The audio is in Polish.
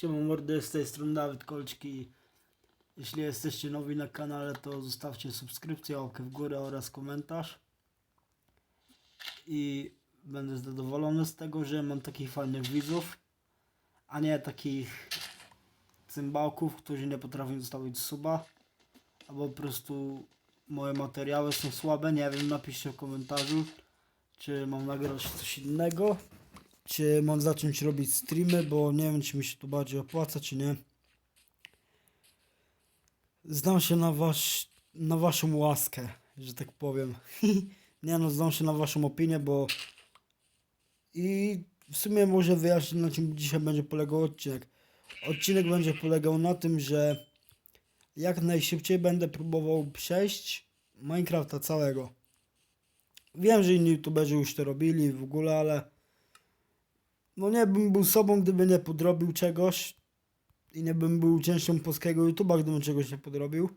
Siema mordy, z tej strony Dawid Kolczki. Jeśli jesteście nowi na kanale, to zostawcie subskrypcję, łapkę w górę oraz komentarz. I będę zadowolony z tego, że mam takich fajnych widzów, a nie takich cymbałków, którzy nie potrafią zostawić suba, albo po prostu moje materiały są słabe, nie wiem, napiszcie w komentarzu, czy mam nagrać coś innego czy mam zacząć robić streamy, bo nie wiem, czy mi się to bardziej opłaca, czy nie. Znam się na, wasz, na waszą łaskę, że tak powiem. nie no, znam się na waszą opinię, bo i w sumie może wyjaśnię, na czym dzisiaj będzie polegał odcinek. Odcinek będzie polegał na tym, że jak najszybciej będę próbował przejść Minecrafta całego. Wiem, że inni youtuberzy już to robili w ogóle, ale no nie bym był sobą, gdyby nie podrobił czegoś i nie bym był częścią polskiego YouTube'a, gdybym czegoś nie podrobił.